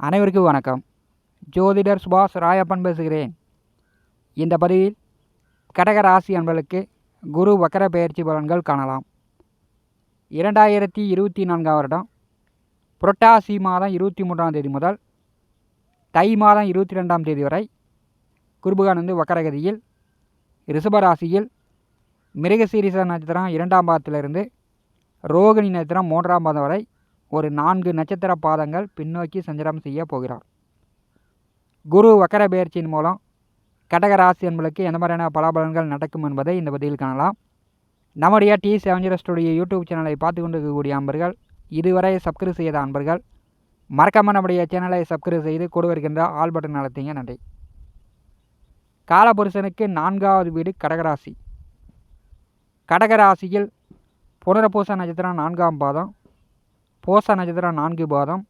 அனைவருக்கும் வணக்கம். ஜோதிடர் சுபாஷ் ராயப்பன் பேசுகிறேன். இந்த பதிவில் கடக ராசி அன்பர்களுக்கு குரு வக்கர பயிற்சி பலன்கள் காணலாம். இரண்டாயிரத்தி இருபத்தி நான்காம் வருடம் புரட்டாசி மாதம் இருபத்தி மூன்றாம் தேதி முதல் தை மாதம் இருபத்தி ரெண்டாம் தேதி வரை குருபகான் வந்து வக்கரகதியில் ரிஷபராசியில் மிருகசீரிச நட்சத்திரம் இரண்டாம் பாதத்திலிருந்து ரோகிணி நட்சத்திரம் மூன்றாம் பாதம் வரை ஒரு நான்கு நட்சத்திர பாதங்கள் பின்னோக்கி சஞ்சாரம் செய்ய போகிறார். குரு வக்கர பயிற்சியின் மூலம் கடகராசி என்பதற்கு எந்த மாதிரியான பலாபலன்கள் நடக்கும் என்பதை இந்த பதிவில் காணலாம். நம்முடைய T seven zero studio YouTube சேனலை பார்த்து கொண்டு இருக்கக்கூடிய அன்பர்கள் இதுவரை சப்ஸ்கிரைப் செய்த அன்பர்கள் மறக்காமல் நம்முடைய சேனலை சப்ஸ்கிரைப் செய்து கூட வருகின்ற ஆல் பட்டன் அழுத்திங்க. நன்றி. காலபுருஷனுக்கு நான்காவது வீடு கடகராசி. கடகராசியில் புனரபூச நட்சத்திரம் நான்காம் பாதம் போச நட்சத்திரம் நான்கு பாதம்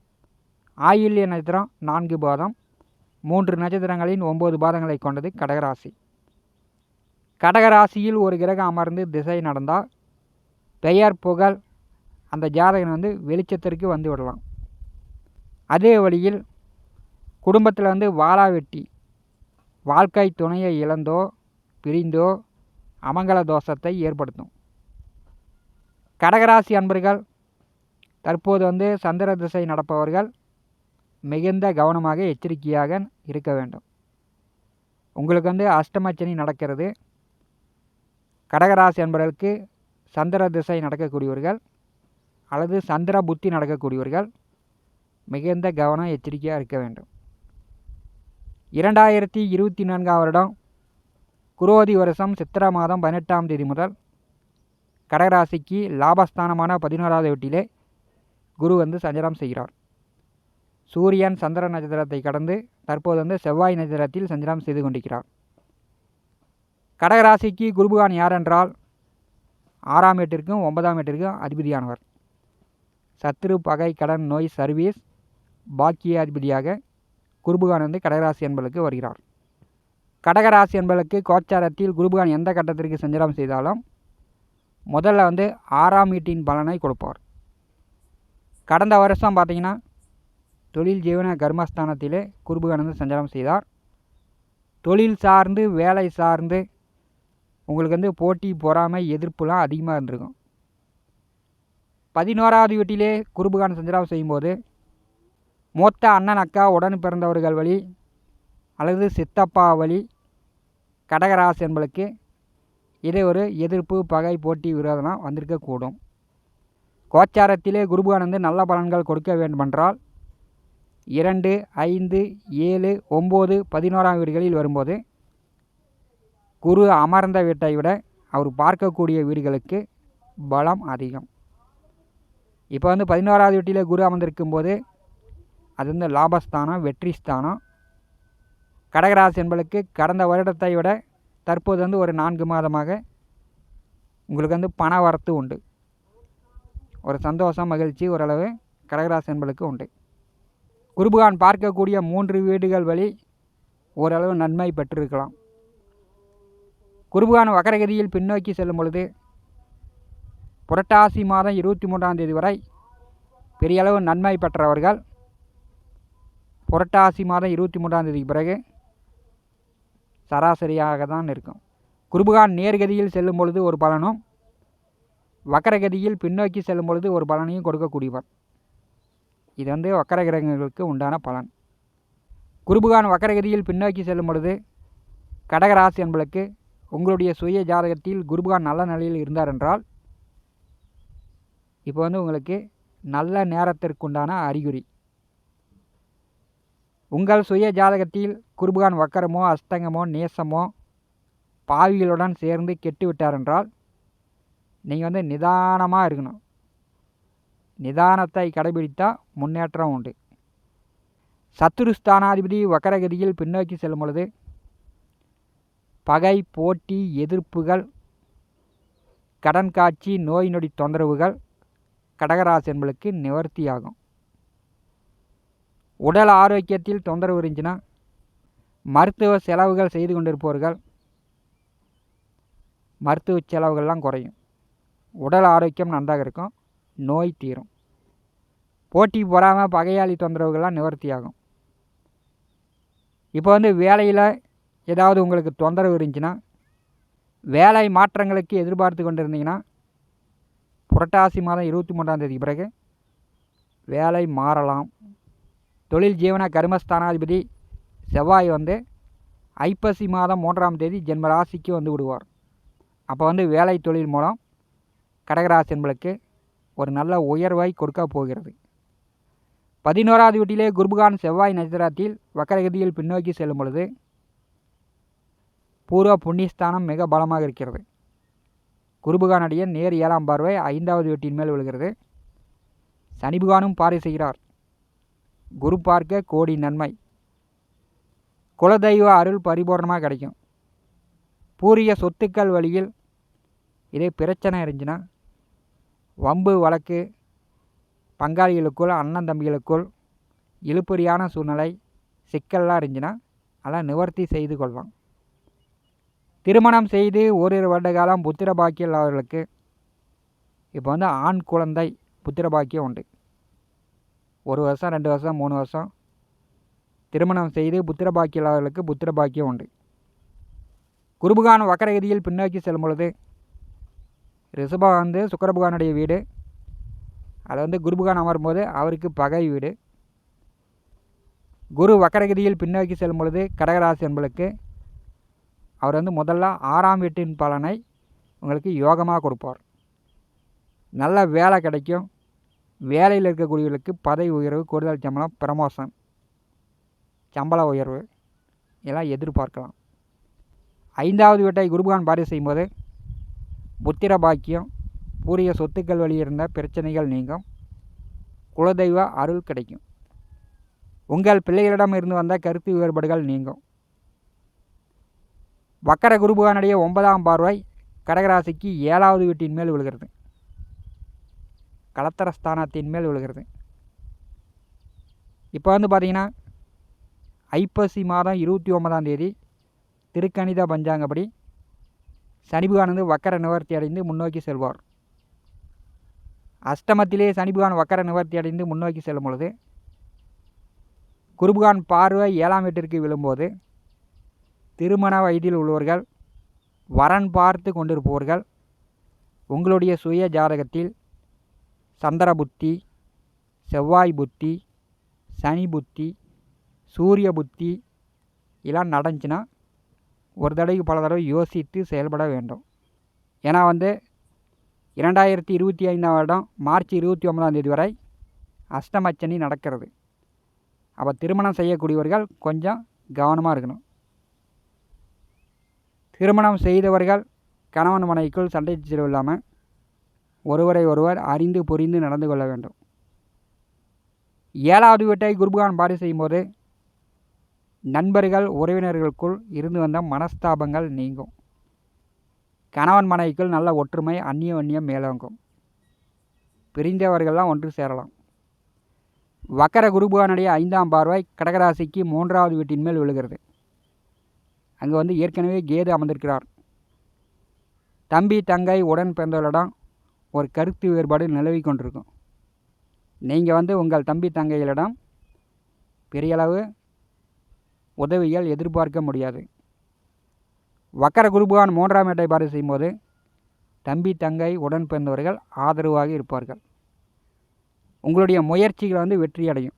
ஆயில்ய நட்சத்திரம் நான்கு பாதம் மூன்று நட்சத்திரங்களின் ஒம்பது பாதங்களை கொண்டது கடகராசி. கடகராசியில் ஒரு கிரகம் அமர்ந்து திசை நடந்தால் பெயர் புகழ் அந்த ஜாதகன் வந்து வெளிச்சத்திற்கு வந்து விடலாம். அதே வழியில் குடும்பத்தில் வந்து வாழா வெட்டி வாழ்க்கை துணையை இழந்தோ பிரிந்தோ அமங்கல தோஷத்தை ஏற்படுத்தும். கடகராசி அன்பர்கள் தற்போது வந்து சந்திர திசை நடப்பவர்கள் மிகுந்த கவனமாக எச்சரிக்கையாக இருக்க வேண்டும். உங்களுக்கு வந்து அஷ்டமச்சனி நடக்கிறது. கடகராசி என்பவர்களுக்கு சந்திர திசை நடக்கக்கூடியவர்கள் அல்லது சந்திர புத்தி நடக்கக்கூடியவர்கள் மிகுந்த கவனம் எச்சரிக்கையாக இருக்க வேண்டும். இரண்டாயிரத்தி இருபத்தி நான்காம் வருடம் குரோதி வருஷம் சித்திரை மாதம் பதினெட்டாம் தேதி முதல் கடகராசிக்கு லாபஸ்தானமான பதினோராவது வீட்டிலே குரு வந்து சஞ்சாரம் செய்கிறார். சூரியன் சந்திர நட்சத்திரத்தை கடந்து தற்போது வந்து செவ்வாய் நட்சத்திரத்தில் சஞ்சாரம் செய்து கொண்டிருக்கிறார். கடகராசிக்கு குருபகான் யார் என்றால் ஆறாம் எட்டிற்கும் ஒன்பதாம் எட்டிற்கும் அதிபதியானவர். சத்ரு பகை கடன் நோய் சர்வீஸ் பாக்கிய அதிபதியாக குருபகான் வந்து கடகராசி என்பதற்கு வருகிறார். கடகராசி என்பதற்கு கோச்சாரத்தில் குருபகான் எந்த கட்டத்திற்கு சஞ்சாரம் செய்தாலும் முதல்ல வந்து ஆறாம் வீட்டின் பலனை கொடுப்பார். கடந்த வருஷம் பார்த்தீங்கன்னா தொழில் ஜீவன கர்மஸ்தானத்திலே குருபகானந்து சஞ்சாரம் செய்தார். தொழில் சார்ந்து வேலை சார்ந்து உங்களுக்கு வந்து போட்டி பொறாமை எதிர்ப்புலாம் அதிகமாக இருந்திருக்கும். பதினோராவது வீட்டிலே குருபுகான சஞ்சாரம் செய்யும்போது மூத்த அண்ணன் அக்கா உடன் பிறந்தவர்கள் வழி அல்லது சித்தப்பா வழி கடகராசி என்பளுக்கு இதே ஒரு எதிர்ப்பு பகை போட்டி விரோதம்லாம் வந்திருக்கக்கூடும். கோச்சாரத்திலே குருபகானந்து நல்ல பலன்கள் கொடுக்க வேண்டுமென்றால் இரண்டு ஐந்து ஏழு ஒம்பது பதினோராம் வீடுகளில் வரும்போது குரு அமர்ந்த வீட்டை விட அவர் பார்க்கக்கூடிய வீடுகளுக்கு பலம் அதிகம். இப்போ வந்து பதினோராவது வீட்டில் குரு அமர்ந்திருக்கும் போது அது வந்து லாபஸ்தானம் வெற்றி ஸ்தானம் கடகராசி என்பளுக்கு கடந்த வருடத்தை விட தற்போது வந்து ஒரு நான்கு மாதமாக உங்களுக்கு வந்து பண வரத்து உண்டு. ஒரு சந்தோஷம் மகிழ்ச்சி ஓரளவு கடகராசி என்பளுக்கு உண்டு. குருபகான் பார்க்கக்கூடிய மூன்று வீடுகள் வழி ஓரளவு நன்மை பெற்றிருக்கலாம். குருபகான் வக்கரகதியில் பின்னோக்கி செல்லும் பொழுது புரட்டாசி மாதம் இருபத்தி மூன்றாம் தேதி வரை பெரிய அளவு நன்மை பெற்றவர்கள் புரட்டாசி மாதம் இருபத்தி மூன்றாம் தேதிக்கு பிறகு சராசரியாக தான் இருக்கும். குருபகான் நேர்கதியில் செல்லும் பொழுது ஒரு பலனும் வக்கரகதியில் பின்னோக்கி செல்லும் பொழுது ஒரு பலனையும் கொடுக்கக்கூடியவர். இது வந்து வக்கர கிரகங்களுக்கு உண்டான பலன். குருபகான் வக்கரகதியில் பின்னோக்கி செல்லும் பொழுது கடகராசி என்பளுக்கு உங்களுடைய சுய ஜாதகத்தில் குருபகான் நல்ல நிலையில் இருந்தார் என்றால் இப்போ வந்து உங்களுக்கு நல்ல நேரத்திற்குண்டான அறிகுறி. உங்கள் சுய ஜாதகத்தில் குருபகான் வக்கரமோ அஸ்தங்கமோ நேசமோ பாவிகளுடன் சேர்ந்து கெட்டுவிட்டார் என்றால் நீங்கள் வந்து நிதானமாக இருக்கணும். நிதானத்தை கடைபிடித்தால் முன்னேற்றம் உண்டு. சத்துருஸ்தானாதிபதி வக்கரகதியில் பின்னோக்கி செல்லும் பொழுது பகை போட்டி எதிர்ப்புகள் கடன் காட்சி நோய் நொடி தொந்தரவுகள் கடகராசி என்பளுக்கு நிவர்த்தியாகும். உடல் ஆரோக்கியத்தில் தொந்தரவு இருந்துச்சுன்னா மருத்துவ செலவுகள் செய்து கொண்டிருப்பவர்கள் மருத்துவ செலவுகள்லாம் குறையும். உடல் ஆரோக்கியம் நன்றாக இருக்கும் நோய் தீரும். போட்டி பொறாமல் பகையாளி தொந்தரவுகள்லாம் நிவர்த்தியாகும். இப்போ வந்து வேலையில் ஏதாவது உங்களுக்கு தொந்தரவு இருந்துச்சுன்னா வேலை மாற்றங்களுக்கு எதிர்பார்த்து கொண்டு இருந்தீங்கன்னா புரட்டாசி மாதம் இருபத்தி மூன்றாம் தேதிக்கு பிறகு வேலை மாறலாம். தொழில் ஜீவன கர்மஸ்தானாதிபதி செவ்வாய் வந்து ஐப்பசி மாதம் மூன்றாம் தேதி ஜென்ம ராசிக்கு வந்து விடுவார். அப்போ வந்து வேலை தொழில் மூலம் கடகராசி என்பளுக்கு ஒரு நல்ல உயர்வை கொடுக்க போகிறது. பதினோராவது வீட்டிலே குருபகான் செவ்வாய் நட்சத்திரத்தில் வக்கரகதியில் பின்னோக்கி செல்லும் பொழுது பூர்வ புண்ணியஸ்தானம் மிக பலமாக இருக்கிறது. குருபகானுடைய நேர் ஏழாம் பார்வை ஐந்தாவது வீட்டின் மேல் விழுகிறது. சனிபுகானும் பாறை செய்கிறார். குரு பார்க்க கோடி நன்மை. குலதெய்வ அருள் பரிபூர்ணமாக கிடைக்கும். பூரிய சொத்துக்கள் வழியில் இதே பிரச்சனை இருந்துச்சுன்னா வம்பு வழக்கு பங்காளிகளுக்குள் அண்ணன் தம்பிகளுக்குள் இழுபறியான சூழ்நிலை சிக்கல்லாம் இருந்துச்சுன்னா அதெல்லாம் நிவர்த்தி செய்து கொள்ளலாம். திருமணம் செய்து ஓரிரு வருட காலம் புத்திர பாக்கியம் இல்லாதவர்களுக்கு இப்போ வந்து ஆண் குழந்தை புத்திர பாக்கியம் உண்டு. ஒரு வருஷம் ரெண்டு வருஷம் மூணு வருஷம் திருமணம் செய்து புத்திர பாக்கியம் இல்லாதவர்களுக்கு புத்திர பாக்கியம் உண்டு. குருபுகான் வக்கரகதியில் பின்னோக்கி செல்லும் பொழுது ரிஷபம் வந்து சுக்கரபகவானுடைய வீடு. அதை வந்து குருபகான் அமரும்போது அவருக்கு பகை வீடு. குரு வக்கரகதியில் பின்னோக்கி செல்லும் பொழுது கடகராசி என்பளுக்கு அவர் வந்து முதல்ல ஆறாம் வீட்டின் பலனை உங்களுக்கு யோகமாக கொடுப்பார். நல்ல வேலை கிடைக்கும். வேலையில் இருக்கக்கூடியவர்களுக்கு பதவி உயர்வு கூடுதல் சம்பளம் ப்ரமோஷன் சம்பள உயர்வு இதெல்லாம் எதிர்பார்க்கலாம். ஐந்தாவது வீட்டை குருபகான் பாரி செய்யும்போது புத்திர பாக்கியம் பூரிய சொத்துக்கள் வழியிருந்த பிரச்சனைகள் நீங்கும். குலதெய்வ அருள் கிடைக்கும். உங்கள் பிள்ளைகளிடம் இருந்து வந்த கருத்து வேறுபாடுகள் நீங்கும். வக்கர குருபகானுடைய ஒன்பதாம் பார்வை கடகராசிக்கு ஏழாவது வீட்டின் மேல் விழுகிறது. கலத்தரஸ்தானத்தின் மேல் விழுகிறது. இப்போ வந்து பார்த்தீங்கன்னா ஐப்பசி மாதம் இருபத்தி ஒன்பதாம் தேதி திருக்கணித பஞ்சாங்கப்படி சனிபகவான் வந்து வக்கர நிவர்த்தி அடைந்து முன்னோக்கி செல்வார். அஷ்டமத்திலே சனிபகவான் வக்கர நிவர்த்தி அடைந்து முன்னோக்கி செல்லும் பொழுது குருபகான் பார்வை ஏழாம் வீட்டிற்கு விழும்போது திருமண வயதில் உள்ளவர்கள் வரன் பார்த்து கொண்டிருப்பவர்கள் உங்களுடைய சுய ஜாதகத்தில் சந்திர புத்தி செவ்வாய் புத்தி சனி புத்தி சூரிய புத்தி இதெல்லாம் நடந்துச்சுன்னா ஒரு தடவைக்கு பல தடவை யோசித்து செயல்பட வேண்டும். ஏன்னா வந்து இரண்டாயிரத்தி இருபத்தி ஐந்தாம் வருடம் மார்ச் இருபத்தி ஒன்பதாம் தேதி வரை அஷ்டமச்சனி நடக்கிறது. அப்போ திருமணம் செய்யக்கூடியவர்கள் கொஞ்சம் கவனமாக இருக்கணும். திருமணம் செய்தவர்கள் கணவன் மனைவிக்குள் சண்டை சச்சரவு இல்லாமல் ஒருவரை ஒருவர் அறிந்து புரிந்து நடந்து கொள்ள வேண்டும். ஏழாவது வீட்டை குருபகான் பாரி செய்யும்போது நண்பர்கள் உறவினர்களுக்குள் இருந்து வந்த மனஸ்தாபங்கள் நீங்கும். கணவன் மனைவிக்குள் நல்ல ஒற்றுமை அந்நிய அந்நியம் மேலோங்கும். பிரிந்தவர்கள்லாம் ஒன்று சேரலாம். வக்கர குருபகானுடைய ஐந்தாம் பார்வை கடகராசிக்கு மூன்றாவது வீட்டின் மேல் விழுகிறது. அங்கே வந்து ஏற்கனவே கேது அமர்ந்திருக்கிறார். தம்பி தங்கை உடன் பிறந்தவர்களிடம் ஒரு கருத்து வேறுபாடு நிலவி கொண்டிருக்கும். நீங்கள் வந்து உங்கள் தம்பி தங்கைகளிடம் பெரியளவு உதவிகள் எதிர்பார்க்க முடியாது. வக்கர குருபகான் மூன்றாம் இடை பாரு செய்யும்போது தம்பி தங்கை உடன் பிறந்தவர்கள் ஆதரவாக இருப்பார்கள். உங்களுடைய முயற்சிகள் வந்து வெற்றி அடையும்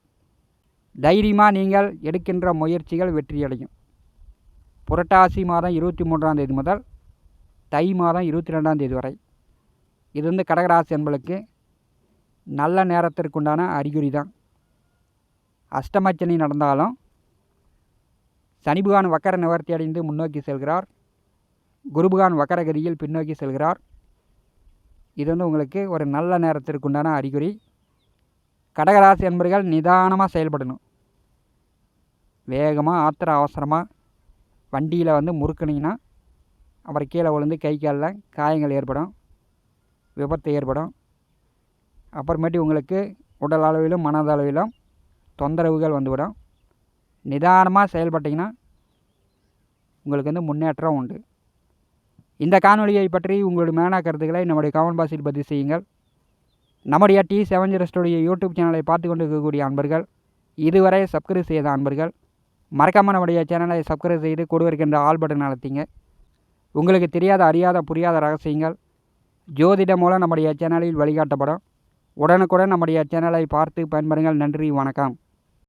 தைரியமாக நீங்கள் எடுக்கின்ற முயற்சிகள் வெற்றி அடையும் புரட்டாசி மாதம் இருபத்தி மூன்றாம் தேதி முதல் தை மாதம் இருபத்தி ரெண்டாம் தேதி வரை. இது வந்து கடகராசி என்பளுக்கு நல்ல நேரத்திற்குண்டான அறிகுறி தான் அஷ்டமச்சனி நடந்தாலும் சனிபுகான் வக்கர நிவர்த்தி அடைந்து முன்னோக்கி செல்கிறார். குருபுகான் வக்கரகதியில் பின்னோக்கி செல்கிறார். இது வந்து உங்களுக்கு ஒரு நல்ல நேரத்திற்குண்டான அறிகுறி. கடகராசி என்பர்கள் நிதானமாக செயல்படணும். வேகமாக ஆத்திர அவசரமாக வண்டியில் வந்து முறுக்குனிங்கன்னா அப்புறம் கீழே விழுந்து கை காலில் காயங்கள் ஏற்படும் விபத்து ஏற்படும். அப்புறமேட்டு உங்களுக்கு உடல் அளவிலும் மனதளவிலும் தொந்தரவுகள் வந்துவிடும். நிதானமாக செயல்பட்டிங்கன்னா உங்களுக்கு வந்து முன்னேற்றம் உண்டு. இந்த காணொலியை பற்றி உங்களுடைய மேனா கருத்துக்களை நம்முடைய கமெண்ட் பாக்ஸில் பதிவு செய்யுங்கள். நம்முடைய டி செவன் ஜீரோ யூடியூப் சேனலை பார்த்து கொண்டு இருக்கக்கூடிய அன்பர்கள் இதுவரை சப்ஸ்கிரைப் செய்த அன்பர்கள் மறக்காமல் நம்முடைய சேனலை சப்ஸ்கிரைப் செய்து கொடுவிருக்கின்ற ஆல் பட்டன் நடத்திங்க உங்களுக்கு தெரியாத அறியாத புரியாத ரகசியங்கள் ஜோதிடம் மூலம் நம்முடைய சேனலில் வழிகாட்டப்படும். உடனுக்குடன் நம்முடைய சேனலை பார்த்து பயன்பெறுங்கள். நன்றி வணக்கம்.